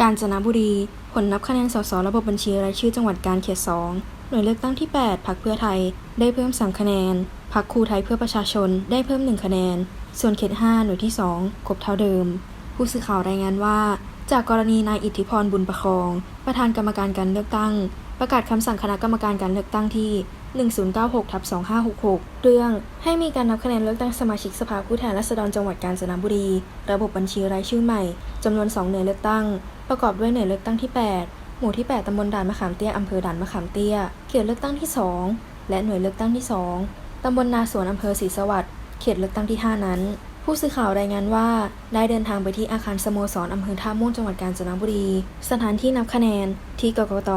กาญจนบุรี ผลนับคะแนนสสระบบบัญชีรายชื่อจังหวัดกาญเขต2หน่วยเลือกตั้งที่ 8พักเพื่อไทย ได้เพิ่ม 3 คะแนนพักครูไทยเพื่อประชาชน ได้เพิ่ม 1 คะแนน ส่วนเขต 5 หน่วยที่ 2 ครบเท่าเดิม ผู้สื่อข่าวรายงานว่า จากกรณีนายอิทธิพรบุญประคอง ประธานกรรมการการเลือกตั้ง ประกาศคำสั่งคณะกรรมการการเลือกตั้งที่ 1096ทับ2566 เรื่อง ให้มีการนับคะแนนเลือกตั้งสมาชิกสภาผู้แทนราษฎรจังหวัดกาญจนบุรี ระบบบัญชีรายชื่อใหม่จำนวน 2 หน่วยเลือกตั้ง ประกอบด้วยหน่วยเลือกตั้งที่ 8 หมู่ที่ 8ตำบลด่านมะขามเตี้ย อำเภอด่านมะขามเตี้ย เขตเลือกตั้งที่ 2 และหน่วยเลือกตั้งที่ 2ตำบลนาสวนอำเภอศรีสวัสดิ์ เขตเลือกตั้งที่ 5 นั้น ผู้สื่อข่าวรายงานว่า ได้เดินทางไปที่อาคารสโมสรอำเภอท่าม่วงจังหวัดกาญจนบุรี สถานที่นับคะแนนที่กกต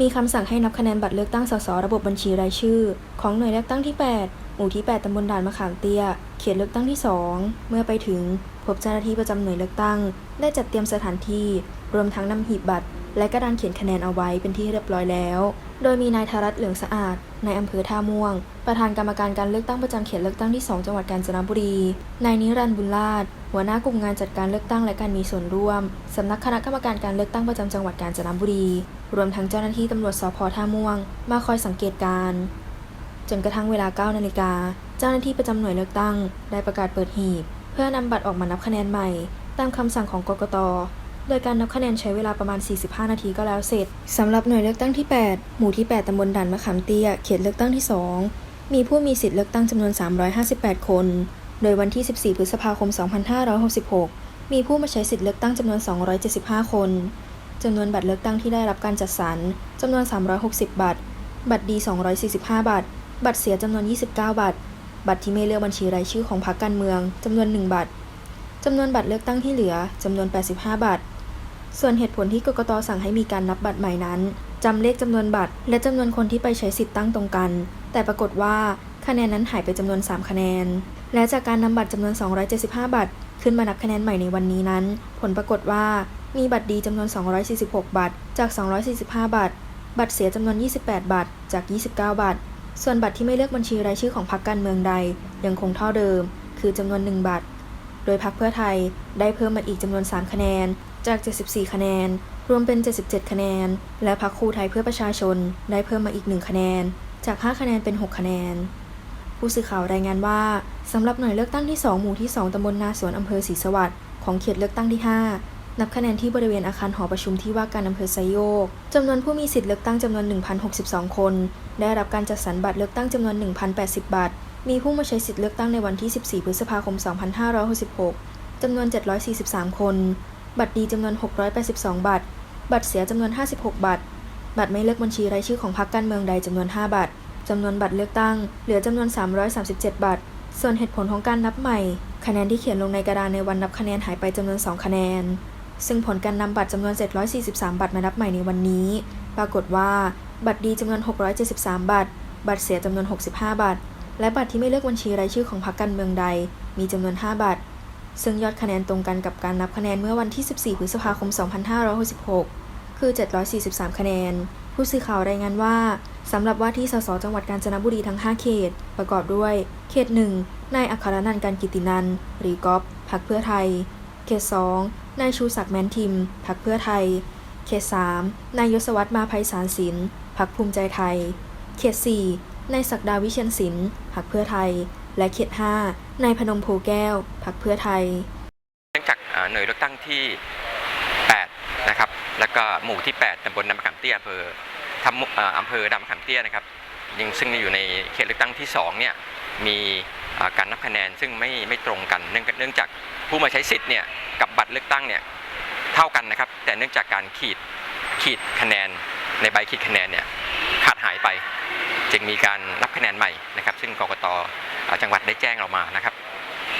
มีคำสั่งให้นับคะแนนบัตรเลือกตั้งสสระบบบัญชีรายชื่อ ของหน่วยเลือกตั้งที่ 8 มู่ที่ 8 ตำบลด่านมะขามเตี้ย เขตเลือกตั้งที่ 2 เมื่อไปถึง พบเจ้าหน้าที่ประจำหน่วยเลือกตั้ง ได้จัดเตรียมสถานที่ รวมทั้งนำหีบบัตร และกระดานเขียนคะแนนเอาไว้เป็นที่เรียบร้อยแล้ว โดยมีนายธารัตน์เหลืองสะอาดนายอำเภอท่าม่วง ประธานกรรมการการเลือกตั้งประจำเขตเลือกตั้งที่ 2 จังหวัดกาญจนบุรี นายนิรันดร์บุญลาดหัวหน้ากลุ่มงานจัดการเลือกตั้งและการมีส่วนร่วม สำนักคณะกรรมการการเลือกตั้งประจำจังหวัดกาญจนบุรี รวมทั้งเจ้าหน้าที่ตำรวจสพท่าม่วง มาคอยสังเกตการณ์ จนกระทั่งเวลา9นาฬิกา เจ้าหน้าที่ประจำหน่วยเลือกตั้ง ได้ประกาศเปิดหีบ เพื่อนำบัตรออกมานับคะแนนใหม่ ตามคำสั่งของกกต โดยการนับคะแนนใช้เวลาประมาณ 45 นาทีก็แล้วเสร็จสำหรับหน่วยเลือกตั้งที่ 8 หมู่ที่ 8ตำบลด่านมะขามเตี้ย เขตเลือกตั้งที่ 2 มีผู้มีสิทธิ์เลือกตั้งจำนวน 358 คน โดยวันที่ 14 พฤษภาคม 2566 มีผู้มาใช้สิทธิ์เลือกตั้งจำนวน 275 คนจำนวนบัตรเลือกตั้งที่ได้รับการจัดสรรจำนวน 360 บัตร บัตรดี 245 บัตร บัตรเสียจำนวน 29 บัตร บัตรที่ไม่เลือกบัญชีรายชื่อของพรรคการเมืองจำนวน 1 บัตรจำนวนบัตรเลือกตั้งที่เหลือจำนวน 85 บัตร ส่วนเหตุผลที่กกตสั่งให้มีการนับบัตรใหม่นั้นจำเลขจำนวนบัตร และจำนวนคนที่ไปใช้สิทธิ์ตั้งตรงกัน แต่ปรากฏว่าคะแนนนั้นหายไปจำนวน 3 คะแนน และจากการนำบัตรจำนวน 275 บัตร ขึ้นมานับคะแนนใหม่ในวันนี้นั้น ผลปรากฏว่ามีบัตรดีจำนวน 246 บัตร จาก 245 บัตร บัตรเสียจำนวน 28 บัตร จาก 29 บัตร ส่วนบัตรที่ไม่เลือกบัญชีรายชื่อของพรรคการเมืองใดยังคงเท่าเดิม คือจำนวน 1 บัตร โดยพรรคเพื่อไทยได้เพิ่มมาอีกจำนวน 3 คะแนน จาก 74 คะแนน รวมเป็น 77 คะแนน และพรรคครูไทยเพื่อประชาชนได้เพิ่มมาอีก 1 คะแนน จาก 5 คะแนนเป็น 6 คะแนน ผู้สื่อข่าวรายงานว่าสำหรับหน่วยเลือกตั้งที่ 2 หมู่ที่ 2ตำบลนาสวนอำเภอศรีสวัสดิ์ของเขตเลือกตั้งที่ 5 นับคะแนนที่บริเวณอาคารหอประชุมที่ว่าการอำเภอไซโยกจำนวนผู้มีสิทธิ์เลือกตั้งจำนวน 1,062 คน ได้รับการจัดสรรบัตรเลือกตั้งจำนวน 1,080 บัตร มีผู้มาใช้สิทธิ์เลือกตั้งในวันที่ 14 พฤษภาคม 2566 จำนวน 743 คน บัตรดีจำนวน 682 บัตร บัตรเสียจำนวน 56 บัตร บัตรไม่เลือกบัญชีรายชื่อของพรรคการเมืองใดจำนวน 5 บัตรจำนวนบัตรเลือกตั้งเหลือจำนวน 337 บัตร ส่วนเหตุผลของการนับใหม่ คะแนนที่เขียนลงในกระดานในวันนับคะแนนหายไปจำนวน 2 คะแนน ซึ่งผลการนำบัตรจำนวน 743 บัตรมานับใหม่ในวันนี้ ปรากฏว่า บัตรดีจำนวน 673 บัตร บัตรเสียจำนวน 65 บัตร และบัตรที่ไม่เลือกบัญชีรายชื่อของพรรคการเมืองใด มีจำนวน 5 บัตร ซึ่งยอดคะแนนตรงกันกับการนับคะแนนเมื่อวันที่ 14 พฤษภาคม 2566 คือ 743 คะแนน ผู้สื่อข่าวรายงานว่าสำหรับว่าที่สสจังหวัดกาญจนบุรีทั้ง 5 เขต ประกอบด้วย เขต 1 นายอัครนันท์การกิตินันหรือกอฟพักเพื่อไทย เขต 2 นายชูศักดิ์แมนทิม พักเพื่อไทย เขต3นายยศวัตรมาภัยสารศิลป์พักภูมิใจไทย เขต4นายศักดาวิเชียนศิลป์พักเพื่อไทย และเขต5นายพนมโพแก้ว พักเพื่อไทย เนื่องจากหน่วยเลือกตั้งที่8นะครับ แล้วก็หมู่ที่ 8ตำบลดำมะขามเตี้ยอำเภอทำอำเภอดำมะขามเตี้ยนะครับยังซึ่งอยู่ในเขตเลือกตั้งที่2เนี่ย มีอ่าการนับคะแนนซึ่งไม่ไม่ตรงกันเนื่องเนื่องจากผู้มาใช้สิทธิ์เนี่ยกับบัตรเลือกตั้งเนี่ยเท่ากันนะครับ แต่เนื่องจากการขีดขีดคะแนนในใบขีดคะแนนเนี่ยขาดหายไป จึงมีการนับคะแนนใหม่นะครับ ซึ่งกกตอ่าจังหวัดได้แจ้งเรามานะครับ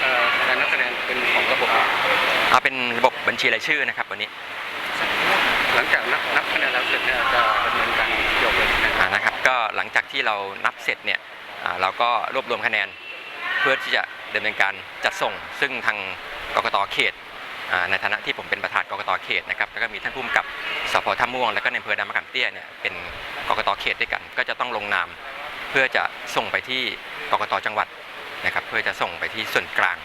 เอ่อการนับคะแนนเป็นของระบบเอาเป็นระบบบัญชีรายชื่อนะครับวันนี้ หลังจากนับนับคะแนนแล้วเสร็จเนี่ยจะดำเนินการเกี่ยวกับคะแนนอ่านะครับ ก็หลังจากที่เรานับเสร็จเนี่ยอ่า เราก็รวบรวมคะแนนเพื่อที่จะดำเนินการจัดส่ง ซึ่งทางกกตเขตในฐานะที่ผมเป็นประธานกกตเขตนะครับแล้วก็มีท่านผู้กำกับสพท่าม่วง แล้วก็ในอำเภอดำมะขามเตี้ยเนี่ยเป็นกกตเขตด้วยกัน ก็จะต้องลงนามเพื่อจะส่งไปที่กกตจังหวัดนะครับ เพื่อจะส่งไปที่ส่วนกลาง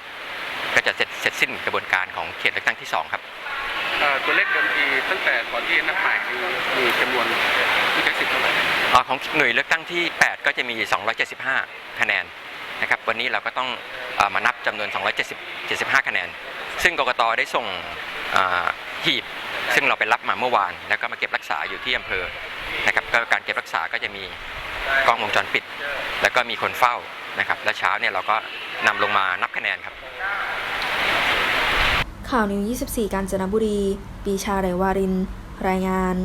ก็จะเสร็จเสร็จสิ้นกระบวนการของเขตเลือกตั้งที่สองครับ ตัวเลขเดิมทีตั้งแต่ก่อนที่นับหม่มีมีจำนวนผู้ใช้สิทธิ์เท่าไหร่อ่าของหน่วยเลือกตั้งที่ 8 ก็จะมี 275 คะแนนนะครับวันนี้เราก็ต้องอมานับจำนวน 2775คะแนน ซึ่งกกตได้ส่งอ่าหีบ ซึ่งเราไปรับมาเมื่อวาน แล้วก็มาเก็บรักษาอยู่ที่อำเภอนะครับก็การเก็บรักษาก็จะมีกล้องวงจรปิด แล้วก็มีคนเฝ้านะครับและเช้าเนี่ยเราก็นำลงมานับคะแนนครับ ข่าวนิว 24 กาญจนบุรี ปีชาไรวาริน รายงาน